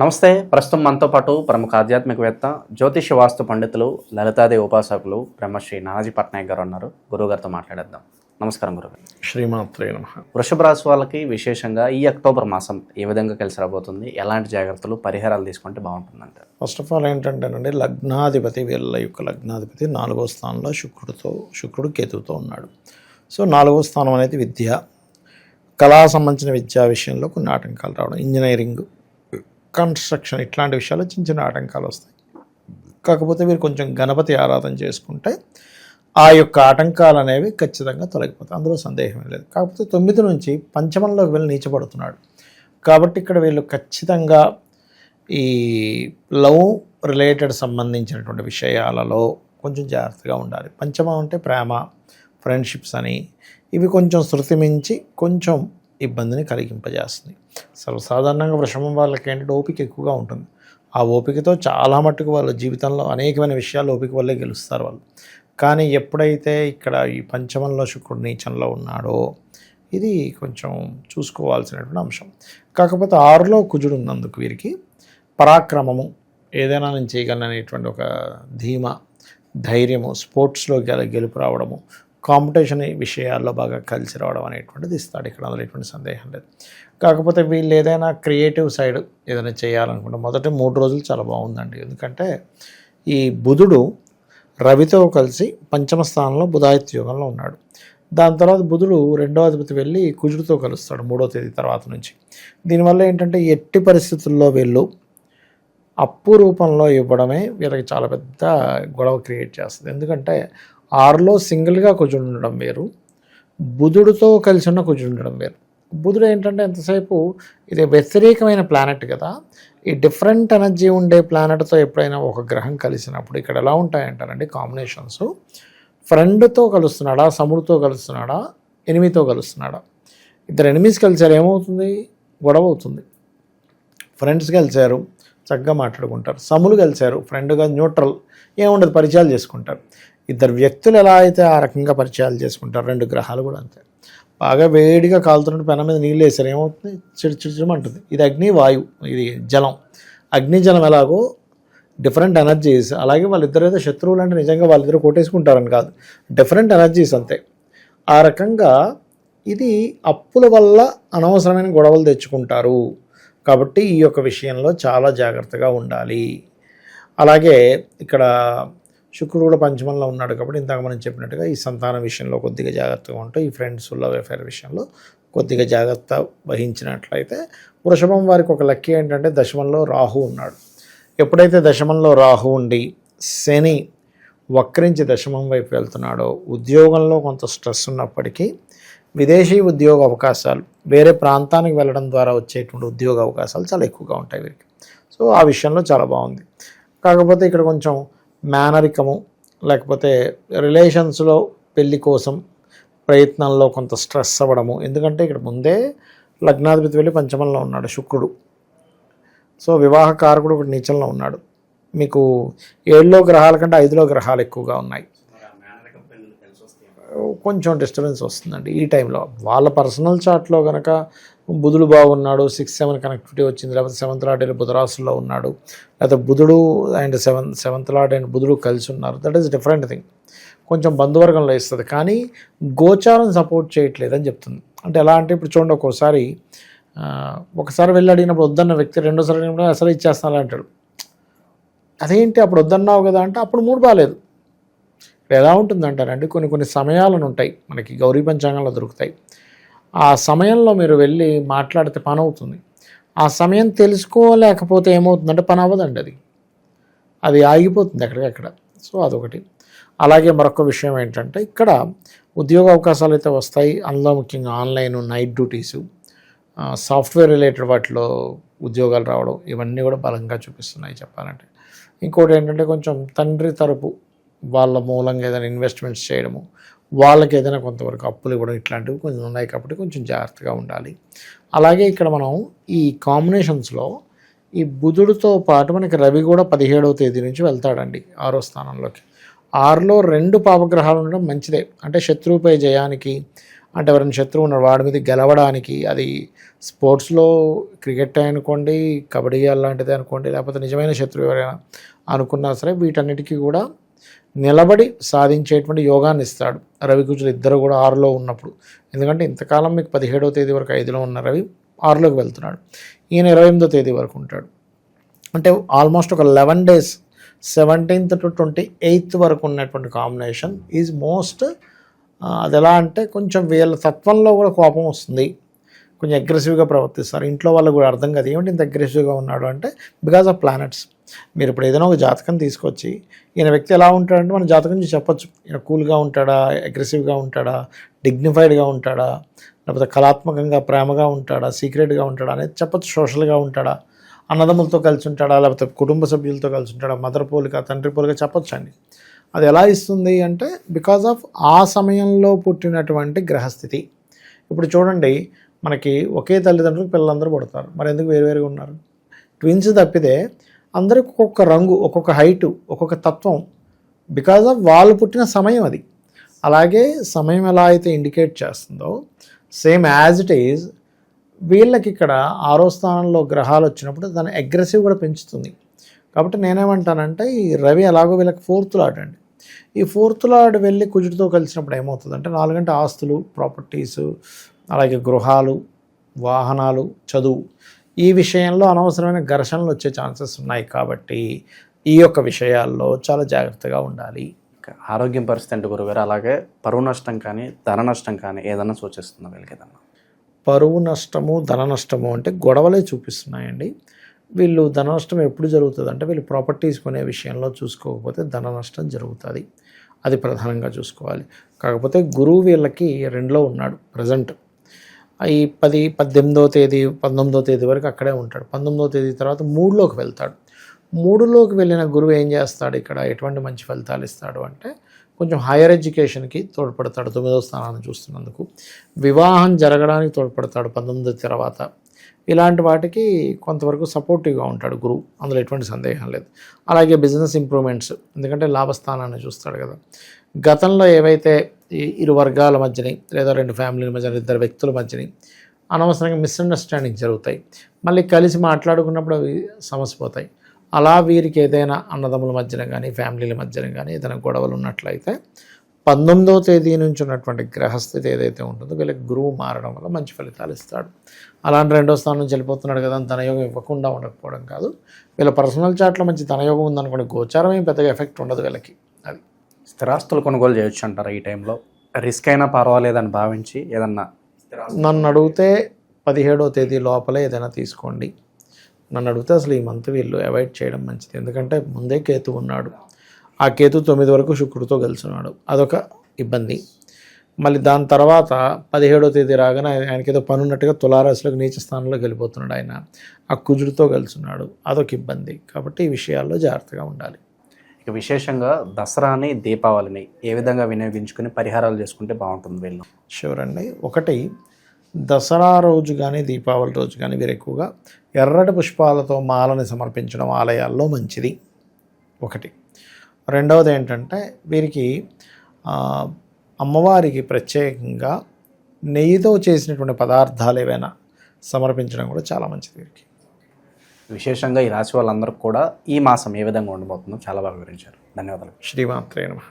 నమస్తే ప్రస్తుతం మనతో పాటు ప్రముఖ ఆధ్యాత్మికవేత్త జ్యోతిష వాస్తు పండితులు లలితాదేవి ఉపాసకులు బ్రహ్మశ్రీ నానాజీ పట్నాయక్ గారు ఉన్నారు. గురువుగారితో మాట్లాడేద్దాం. నమస్కారం గురుగారు శ్రీమాత్రే నమ. వృషభ రాశి వాళ్ళకి విశేషంగా ఈ అక్టోబర్ మాసం ఏ విధంగా కలిసి రాబోతుంది? ఎలాంటి జాగ్రత్తలు పరిహారాలు తీసుకుంటే బాగుంటుందంటే ఫస్ట్ ఆఫ్ ఆల్ ఏంటంటేనండి లగ్నాధిపతి వీళ్ళ యొక్క లగ్నాధిపతి నాలుగో స్థానంలో శుక్రుడితో శుక్రుడు కేతువుతో ఉన్నాడు. సో నాలుగో స్థానం అనేది విద్య. కళా సంబంధించిన విద్యా విషయంలో కొన్ని ఆటంకాలు రావడం ఇంజనీరింగ్ కన్స్ట్రక్షన్ ఇట్లాంటి విషయాలు చిన్న చిన్న ఆటంకాలు వస్తాయి. కాకపోతే మీరు కొంచెం గణపతి ఆరాధన చేసుకుంటే ఆ యొక్క ఆటంకాలు అనేవి ఖచ్చితంగా తొలగిపోతాయి. అందులో సందేహం లేదు. కాకపోతే తొమ్మిది నుంచి పంచమంలోకి వెళ్ళి నీచబడుతున్నాడు కాబట్టి ఇక్కడ వీళ్ళు ఖచ్చితంగా ఈ లవ్ రిలేటెడ్ సంబంధించినటువంటి విషయాలలో కొంచెం జాగ్రత్తగా ఉండాలి. పంచమం అంటే ప్రేమ ఫ్రెండ్షిప్స్ అని ఇవి కొంచెం శృతి మించి కొంచెం ఇబ్బందిని కలిగింపజేస్తుంది. సర్వసాధారణంగా వృషభం వాళ్ళకి ఏంటంటే ఓపిక ఎక్కువగా ఉంటుంది. ఆ ఓపికతో చాలా మట్టుకు వాళ్ళ జీవితంలో అనేకమైన విషయాలు ఓపిక వల్లే గెలుస్తారు వాళ్ళు. కానీ ఎప్పుడైతే ఇక్కడ ఈ పంచమంలో శుక్రుడు నీచంలో ఉన్నాడో ఇది కొంచెం చూసుకోవాల్సినటువంటి అంశం. కాకపోతే ఆరులో కుజుడు ఉన్నందుకు వీరికి పరాక్రమము ఏదైనా నేను చేయగలను అనేటువంటి ఒక ధీమ ధైర్యము స్పోర్ట్స్లో గెల గెలుపు రావడము కాంపిటీషన్ విషయాల్లో బాగా కలిసి రావడం అనేటువంటిది ఇస్తాడు. ఇక్కడ అందులో ఎటువంటి సందేహం లేదు. కాకపోతే వీళ్ళు ఏదైనా క్రియేటివ్ సైడ్ ఏదైనా చేయాలనుకుంటే మొదటి మూడు రోజులు చాలా బాగుందండి. ఎందుకంటే ఈ బుధుడు రవితో కలిసి పంచమ స్థానంలో బుధాయిత్య యోగంలో ఉన్నాడు. దాని తర్వాత బుధుడు రెండో అధిపతి వెళ్ళి కుజుడితో కలుస్తాడు మూడో తేదీ తర్వాత నుంచి. దీనివల్ల ఏంటంటే ఎట్టి పరిస్థితుల్లో వెళ్ళు అప్పు రూపంలో ఇవ్వడమే వీళ్ళకి చాలా పెద్ద గొడవ క్రియేట్ చేస్తుంది. ఎందుకంటే ఆరులో సింగిల్గా కుజుడు ఉండడం వేరు. బుధుడితో కలిసి ఉన్న కుజుడు ఉండడం వేరు. బుధుడు ఏంటంటే ఎంతసేపు ఇది వ్యతిరేకమైన ప్లానెట్ కదా. ఈ డిఫరెంట్ ఎనర్జీ ఉండే ప్లానెట్తో ఎప్పుడైనా ఒక గ్రహం కలిసినప్పుడు ఇక్కడ ఎలా ఉంటాయంటారండి కాంబినేషన్స్ ఫ్రెండ్తో కలుస్తున్నాడా? సముడితో కలుస్తున్నాడా? ఎనిమితో కలుస్తున్నాడా? ఇద్దరు ఎనిమిస్ కలిసారు ఏమవుతుంది? గొడవ అవుతుంది. ఫ్రెండ్స్ కలిశారు చక్కగా మాట్లాడుకుంటారు. సములు కలిశారు ఫ్రెండ్గా న్యూట్రల్ ఏముండదు పరిచయాలు చేసుకుంటారు. ఇద్దరు వ్యక్తులు ఎలా అయితే ఆ రకంగా పరిచయాలు చేసుకుంటారు రెండు గ్రహాలు కూడా అంతే. బాగా వేడిగా కాలుతున్నట్టు పెన మీద నీళ్ళు వేసారు ఏమవుతుంది? చిడి చిడిచిమంటుంది ఇది అగ్ని వాయువు ఇది జలం. అగ్ని జలం ఎలాగో డిఫరెంట్ ఎనర్జీస్ అలాగే వాళ్ళిద్దరు ఏదో శత్రువులు అంటే నిజంగా వాళ్ళిద్దరు కొట్టేసుకుంటారని కాదు. డిఫరెంట్ ఎనర్జీస్ అంతే. ఆ రకంగా ఇది అప్పుల వల్ల అనవసరమైన గొడవలు తెచ్చుకుంటారు. కాబట్టి ఈ యొక్క విషయంలో చాలా జాగ్రత్తగా ఉండాలి. అలాగే ఇక్కడ శుక్రుడు కూడా పంచమంలో ఉన్నాడు కాబట్టి ఇందాక మనం చెప్పినట్టుగా ఈ సంతాన విషయంలో కొద్దిగా జాగ్రత్తగా ఉంటే ఈ ఫ్రెండ్స్ లవ్ అఫేర్ విషయంలో కొద్దిగా జాగ్రత్త వహించినట్లయితే వృషభం వారికి ఒక లక్కీ ఏంటంటే దశమంలో రాహు ఉన్నాడు. ఎప్పుడైతే దశమంలో రాహు ఉండి శని వక్రించి దశమం వైపు వెళ్తున్నాడో ఉద్యోగంలో కొంత స్ట్రెస్ ఉన్నప్పటికీ విదేశీ ఉద్యోగ అవకాశాలు వేరే ప్రాంతానికి వెళ్ళడం ద్వారా వచ్చేటువంటి ఉద్యోగ అవకాశాలు చాలా ఎక్కువగా ఉంటాయి వీరికి. సో ఆ విషయంలో చాలా బాగుంది. కాకపోతే ఇక్కడ కొంచెం మేనరికము లేకపోతే రిలేషన్స్లో పెళ్ళి కోసం ప్రయత్నంలో కొంత స్ట్రెస్ అవ్వడము. ఎందుకంటే ఇక్కడ ముందే లగ్నాధిపతి వెళ్ళి పంచమంలో ఉన్నాడు శుక్రుడు. సో వివాహ కారకుడు ఇప్పుడు నీచంలో ఉన్నాడు. మీకు ఏడులో గ్రహాల కంటే ఐదులో గ్రహాలు ఎక్కువగా ఉన్నాయి. కొంచెం డిస్టర్బెన్స్ వస్తుందండి ఈ టైంలో. వాళ్ళ పర్సనల్ చార్ట్లో కనుక బుధుడు బాగున్నాడు సిక్స్ సెవెన్ కనెక్టివిటీ వచ్చింది లేకపోతే సెవెంత్ లాట్ అయిన బుధరాశుల్లో ఉన్నాడు లేకపోతే బుధుడు and seven seventh lord and బుధుడు కలిసి ఉన్నారు. దట్ ఈస్ డిఫరెంట్ థింగ్ కొంచెం బంధువర్గంలో ఇస్తుంది. కానీ గోచారం సపోర్ట్ చేయట్లేదని చెప్తుంది. అంటే ఎలా అంటే ఇప్పుడు చూడండి ఒక్కోసారి ఒకసారి వెళ్ళి అడిగినప్పుడు వద్దన్న వ్యక్తి రెండోసారి అడిగినప్పుడు అసలు ఇచ్చేస్తాను అంటాడు. అదేంటి అప్పుడు వద్దన్నావు కదా అంటే అప్పుడు మూడు బాగాలేదు ఎలా ఉంటుందంటారండి? కొన్ని కొన్ని సమయాలను ఉంటాయి. మనకి గౌరీ పంచాంగంలో దొరుకుతాయి. ఆ సమయంలో మీరు వెళ్ళి మాట్లాడితే పని అవుతుంది ఆ సమయం తెలుసుకోలేకపోతే ఏమవుతుందంటే పని అవ్వదండి అది. అది ఆగిపోతుంది ఎక్కడికక్కడ. సో అదొకటి. అలాగే మరొక విషయం ఏంటంటే ఇక్కడ ఉద్యోగ అవకాశాలు అయితే వస్తాయి. అందులో ముఖ్యంగా online night duties software related వాటిలో ఉద్యోగాలు రావడం ఇవన్నీ కూడా బలంగా చూపిస్తున్నాయి చెప్పాలంటే. ఇంకోటి ఏంటంటే కొంచెం తండ్రి తరపు వాళ్ళ మూలంగా ఏదైనా ఇన్వెస్ట్మెంట్స్ చేయడము వాళ్ళకి ఏదైనా కొంతవరకు అప్పులు ఇవ్వడం ఇట్లాంటివి కొంచెం ఉన్నాయి కాబట్టి కొంచెం జాగ్రత్తగా ఉండాలి. అలాగే ఇక్కడ మనం ఈ కాంబినేషన్స్లో ఈ బుధుడితో పాటు మనకి రవి కూడా పదిహేడవ తేదీ నుంచి వెళ్తాడండి ఆరో స్థానంలోకి. ఆరులో రెండు పాపగ్రహాలు ఉండడం మంచిదే. అంటే శత్రువుపై జయానికి అంటే ఎవరైనా శత్రువు ఉన్న వాడి మీద గెలవడానికి అది స్పోర్ట్స్లో క్రికెట్ అనుకోండి కబడ్డీ అలాంటిది అనుకోండి లేకపోతే నిజమైన శత్రువు ఎవరైనా అనుకున్నా సరే వీటన్నిటికీ కూడా నిలబడి సాధించేటువంటి యోగాన్ని ఇస్తాడు. రవి కుజులు ఇద్దరు కూడా ఆరులో ఉన్నప్పుడు. ఎందుకంటే ఇంతకాలం మీకు పదిహేడవ తేదీ వరకు ఐదులో ఉన్న రవి ఆరులోకి వెళ్తున్నాడు. ఈయన ఇరవై ఎనిమిదో తేదీ వరకు ఉంటాడు. అంటే ఆల్మోస్ట్ ఒక eleven days seventeenth to twenty eighth వరకు ఉన్నటువంటి కాంబినేషన్ ఈజ్ మోస్ట్ అది ఎలా అంటే కొంచెం వీళ్ళ తత్వంలో కూడా కోపం వస్తుంది. కొంచెం అగ్రెసివ్గా ప్రవర్తిస్తారు. ఇంట్లో వాళ్ళకు కూడా అర్థం కాదు. ఏమిటి ఇంత అగ్రెసివ్గా ఉన్నాడు అంటే బికాస్ ఆఫ్ ప్లానెట్స్ మీరు ఇప్పుడు ఏదైనా ఒక జాతకం తీసుకొచ్చి ఈయన వ్యక్తి ఎలా ఉంటాడంటే మన జాతకం నుంచి చెప్పొచ్చు. ఈయన కూల్గా ఉంటాడా? అగ్రెసివ్గా ఉంటాడా? డిగ్నిఫైడ్గా ఉంటాడా? లేకపోతే కళాత్మకంగా ప్రేమగా ఉంటాడా? సీక్రెట్గా ఉంటాడా? అనేది చెప్పొచ్చు. సోషల్గా ఉంటాడా? అన్నదమ్ములతో కలిసి ఉంటాడా? లేకపోతే కుటుంబ సభ్యులతో కలిసి ఉంటాడా? మదర్ పోలిక తండ్రి పోలిక చెప్పొచ్చు అండి. అది ఎలా ఇస్తుంది అంటే బికాజ్ ఆఫ్ ఆ సమయంలో పుట్టినటువంటి గ్రహస్థితి. ఇప్పుడు చూడండి మనకి ఒకే తల్లిదండ్రులకు పిల్లలందరూ పుడతారు. మరి ఎందుకు వేరువేరుగా ఉన్నారు? ట్విన్స్ తప్పితే అందరికి ఒక్కొక్క రంగు ఒక్కొక్క హైటు ఒక్కొక్క తత్వం బికాజ్ ఆఫ్ వాళ్ళు పుట్టిన సమయం అది. అలాగే సమయం ఎలా అయితే ఇండికేట్ చేస్తుందో సేమ్ యాజ్ ఇట్ ఈజ్ వీళ్ళకి ఇక్కడ ఆరో స్థానంలో గ్రహాలు వచ్చినప్పుడు దాన్ని అగ్రెసివ్ కూడా పెంచుతుంది. కాబట్టి నేనేమంటానంటే ఈ రవి ఎలాగో వీళ్ళకి ఫోర్త్ లాడ్ అండి. ఈ ఫోర్త్ లాడ్ వెళ్ళి కుజుడితో కలిసినప్పుడు ఏమవుతుంది అంటే నాలుగంటే ఆస్తులు ప్రాపర్టీస్ అలాగే గృహాలు వాహనాలు చదువు ఈ విషయంలో అనవసరమైన ఘర్షణలు వచ్చే ఛాన్సెస్ ఉన్నాయి కాబట్టి ఈ యొక్క విషయాల్లో చాలా జాగ్రత్తగా ఉండాలి. ఆరోగ్యం పరిస్థితి అంటే గురుగారు అలాగే పరువు నష్టం కానీ ధన నష్టం కానీ ఏదన్నా సూచిస్తుందా వీళ్ళకి ఏదన్నా పరువు నష్టము ధన నష్టము అంటే గొడవలే చూపిస్తున్నాయండి. వీళ్ళు ధన నష్టం ఎప్పుడు జరుగుతుంది అంటే వీళ్ళు ప్రాపర్టీస్ కొనే విషయంలో చూసుకోకపోతే ధన నష్టం జరుగుతుంది. అది ప్రధానంగా చూసుకోవాలి. కాకపోతే గురువు వీళ్ళకి రెండులో ఉన్నాడు ప్రజెంట్ ఈ పది పద్దెనిమిదో తేదీ పంతొమ్మిదో తేదీ వరకు అక్కడే ఉంటాడు. పంతొమ్మిదో తేదీ తర్వాత మూడులోకి వెళ్తాడు. మూడులోకి వెళ్ళిన గురువు ఏం చేస్తాడు ఇక్కడ? ఎటువంటి మంచి ఫలితాలు ఇస్తాడు అంటే కొంచెం హైయర్ ఎడ్యుకేషన్కి తోడ్పడతాడు. తొమ్మిదో స్థానాన్ని చూస్తున్నందుకు. వివాహం జరగడానికి తోడ్పడతాడు. పంతొమ్మిదో తర్వాత ఇలాంటి వాటికి కొంతవరకు సపోర్టివ్గా ఉంటాడు గురువు. అందులో ఎటువంటి సందేహం లేదు. అలాగే బిజినెస్ ఇంప్రూవ్మెంట్స్ ఎందుకంటే లాభస్థానాన్ని చూస్తాడు కదా. గతంలో ఏవైతే ఈ ఇరు వర్గాల మధ్యని లేదా రెండు ఫ్యామిలీల మధ్య ఇద్దరు వ్యక్తుల మధ్యని అనవసరంగా మిస్అండర్స్టాండింగ్ జరుగుతాయి. మళ్ళీ కలిసి మాట్లాడుకున్నప్పుడు అవి సమస్య పోతాయి అలా వీరికి ఏదైనా అన్నదమ్ముల మధ్యన కానీ ఫ్యామిలీల మధ్యన కానీ ఏదైనా గొడవలు ఉన్నట్లయితే పంతొమ్మిదవ తేదీ నుంచి ఉన్నటువంటి గ్రహస్థితి ఏదైతే ఉంటుందో వీళ్ళకి గురువు మారడం వల్ల మంచి ఫలితాలు ఇస్తాడు. అలాంటి రెండో స్థానం నుంచి వెళ్ళిపోతున్నాడు కదా అని ధనయోగం ఇవ్వకుండా ఉండకపోవడం కాదు. వీళ్ళ పర్సనల్ చాట్లో మంచి ధనయోగం ఉందనుకోండి గోచారం ఏం పెద్దగా ఎఫెక్ట్ ఉండదు వీళ్ళకి. అది. స్థిరాస్తులు కొనుగోలు చేయొచ్చు అంటారా ఈ టైంలో? రిస్క్ అయినా పర్వాలేదని భావించి ఏదన్నా నన్ను అడిగితే పదిహేడో తేదీ లోపలే ఏదైనా తీసుకోండి. నన్ను అడిగితే అసలు ఈ మంత్ వీళ్ళు అవాయిడ్ చేయడం మంచిది. ఎందుకంటే ముందే కేతు ఉన్నాడు. ఆ కేతు తొమ్మిది వరకు శుక్రుడితో కలిసి ఉన్నాడు అదొక ఇబ్బంది. మళ్ళీ దాని తర్వాత పదిహేడో తేదీ రాగానే ఆయన- ఆయనకి ఏదో పని ఉన్నట్టుగా తులారాశిలోకి నీచ స్థానంలోకి వెళ్ళిపోతున్నాడు ఆయన. ఆ కుజుడితో కలిసి ఉన్నాడు అదొక ఇబ్బంది. కాబట్టి ఈ విషయాల్లో జాగ్రత్తగా ఉండాలి. ఇక విశేషంగా దసరాని దీపావళిని ఏ విధంగా వినియోగించుకుని పరిహారాలు చేసుకుంటే బాగుంటుంది వీళ్ళు? షూర్ అండి ఒకటి దసరా రోజు కానీ దీపావళి రోజు కానీ వీరు ఎక్కువగా ఎర్రటి పుష్పాలతో మాలని సమర్పించడం ఆలయాల్లో మంచిది. ఒకటి. రెండవది ఏంటంటే వీరికి అమ్మవారికి ప్రత్యేకంగా నెయ్యితో చేసినటువంటి పదార్థాలు ఏవైనా సమర్పించడం కూడా చాలా మంచిది వీరికి. విశేషంగా ఈ రాశి వాళ్ళందరికీ కూడా ఈ మాసం ఏ విధంగా ఉండబోతుందో చాలా బాగా వివరించారు. ధన్యవాదాలు. శ్రీమాత్రే నమః.